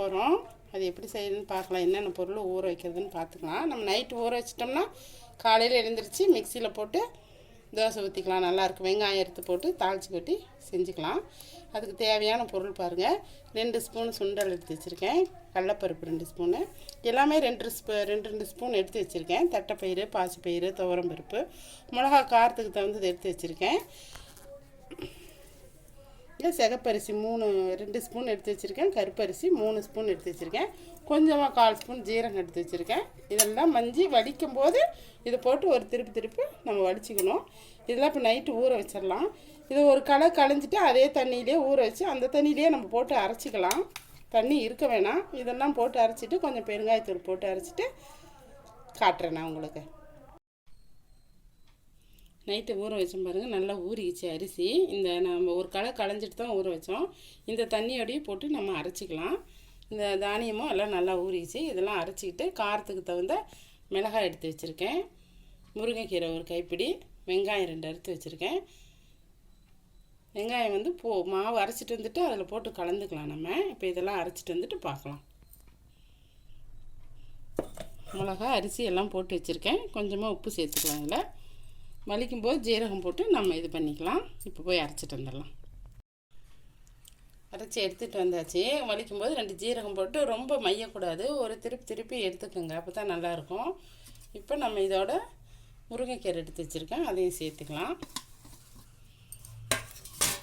போகிறோம் அது எப்படி செய்யணும்னு பார்க்கலாம். என்னென்ன பொருள் ஊற வைக்கிறதுன்னு பார்த்துக்கலாம். நம்ம நைட்டு ஊற வச்சிட்டோம்னா காலையில் எழுந்திரிச்சு மிக்சியில் போட்டு தோசை ஊற்றிக்கலாம் நல்லாயிருக்கும் வெங்காயம் எடுத்து போட்டு தாளித்து கொட்டி செஞ்சுக்கலாம். அதுக்கு தேவையான பொருள் பாருங்கள் ரெண்டு ஸ்பூன் சுண்டல் எடுத்து வச்சுருக்கேன். கடலப்பருப்பு ரெண்டு ஸ்பூனு எல்லாமே ரெண்டு ஸ்பூ ரெண்டு ரெண்டு ஸ்பூன் எடுத்து வச்சுருக்கேன். தட்டைப்பயிறு பாசிப்பயிறு துவரம்பருப்பு மிளகா காரத்துக்கு தகுந்தது எடுத்து வச்சுருக்கேன். சிகப்பரிசி மூணு ரெண்டு ஸ்பூன் எடுத்து வச்சுருக்கேன். கருப்பரிசி மூணு ஸ்பூன் எடுத்து வச்சுருக்கேன். கொஞ்சமாக கால் ஸ்பூன் ஜீரகம் எடுத்து வச்சுருக்கேன். இதெல்லாம் மஞ்சி வடிக்கும் போது இதை போட்டு ஒரு திருப்பி திருப்பி நம்ம வடிச்சிக்கணும். இதெல்லாம் இப்போ நைட்டு ஊற வச்சிடலாம். இதை ஒரு களை களைஞ்சிட்டு அதே தண்ணியிலே ஊற வச்சு அந்த தண்ணியிலே நம்ம போட்டு அரைச்சிக்கலாம். தண்ணி இருக்க வேணாம். இதெல்லாம் போட்டு அரைச்சிட்டு கொஞ்சம் பெருங்காயத்தூள் போட்டு அரைச்சிட்டு காட்டுறேன் நான் உங்களுக்கு. நைட்டு ஊற வச்சோம் பாருங்கள் நல்லா ஊறிச்சு அரிசி. இந்த நம்ம ஒரு களை களைஞ்சிட்டு தான் ஊற வச்சோம். இந்த தண்ணியோடையும் போட்டு நம்ம அரைச்சிக்கலாம். இந்த தானியமும் எல்லாம் நல்லா ஊறிச்சு இதெல்லாம் அரைச்சிக்கிட்டு காரத்துக்கு தகுந்த மிளகாய் எடுத்து வச்சுருக்கேன். முருங்கைக்கீரை ஒரு கைப்பிடி வெங்காயம் ரெண்டு எடுத்து வச்சுருக்கேன். வெங்காயம் வந்து போ மாவு அரைச்சிட்டு வந்துட்டு அதில் போட்டு கலந்துக்கலாம் நம்ம. இப்போ இதெல்லாம் அரைச்சிட்டு வந்துட்டு பார்க்கலாம். மிளகா அரிசி எல்லாம் போட்டு வச்சுருக்கேன். கொஞ்சமாக உப்பு சேர்த்துக்கலாம் இதில். வலிக்கும் போது ஜீரகம் போட்டு நம்ம இது பண்ணிக்கலாம். இப்போ போய் அரைச்சிட்டு வந்துடலாம். அரைச்சி எடுத்துகிட்டு வந்தாச்சு. வலிக்கும் போது ரெண்டு ஜீரகம் போட்டு ரொம்ப மையக்கூடாது. ஒரு திருப்பி திருப்பி எடுத்துக்கோங்க. அப்போ தான் நல்லாயிருக்கும். இப்போ நம்ம இதோட முருங்கைக்கீரை எடுத்து வச்சுருக்கேன். அதையும் சேர்த்துக்கலாம்.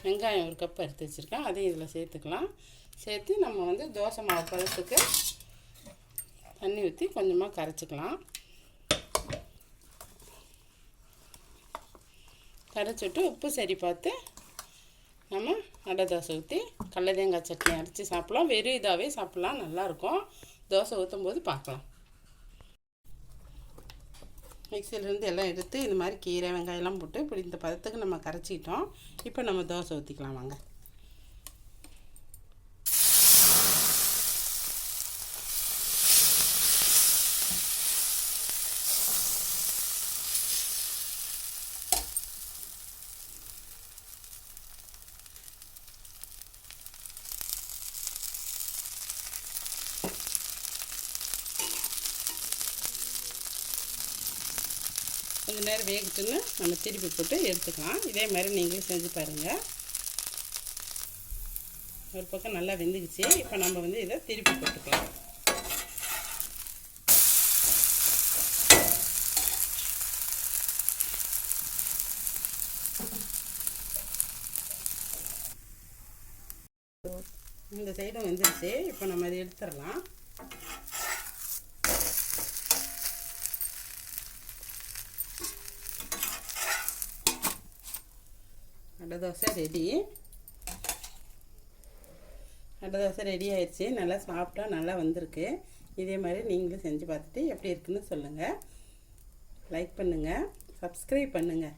வெங்காயம் ஒரு கப் எடுத்து வச்சுருக்கேன். அதையும் இதில் சேர்த்துக்கலாம். சேர்த்து நம்ம வந்து தோசை மாவு பழத்துக்கு தண்ணி ஊற்றி கொஞ்சமாக கரைச்சிக்கலாம். கரைச்சிட்டு உப்பு சரி பார்த்து நம்ம அடை தோசை ஊற்றி கடல தேங்காய் சட்னி அரைச்சி சாப்பிட்லாம். வெறும் இதாகவே சாப்பிட்லாம். நல்லாயிருக்கும். தோசை ஊற்றும் போது பார்க்கலாம். மிக்சியிலேருந்து எல்லாம் எடுத்து இந்த மாதிரி கீரை வெங்காயம்லாம் போட்டு இப்படி இந்த பதத்துக்கு நம்ம கரைச்சிக்கிட்டோம் இப்போ நம்ம தோசை ஊற்றிக்கலாம் வாங்க. கொஞ்சம் நேரம் வேகட்டுன்னு நம்ம திருப்பி போட்டு எடுத்துக்கலாம். இதே மாதிரி நீங்களும் செஞ்சு பாருங்கள் ஒரு பக்கம் நல்லா வெந்துக்குச்சு. இப்போ நம்ம வந்து இதை திருப்பி போட்டுக்கலாம். இந்த சைடும் வெந்துருச்சு. இப்போ நம்ம இதை எடுத்துடலாம். அடை தோசை ரெடி. அடை தோசை ரெடி ஆயிடுச்சு. நல்லா சாப்பிட்டா நல்லா வந்திருக்கு. இதே மாதிரி நீங்களும் செஞ்சு பார்த்துட்டு எப்படி இருக்குன்னு சொல்லுங்கள் லைக் பண்ணுங்கள் சப்ஸ்கிரைப் பண்ணுங்கள்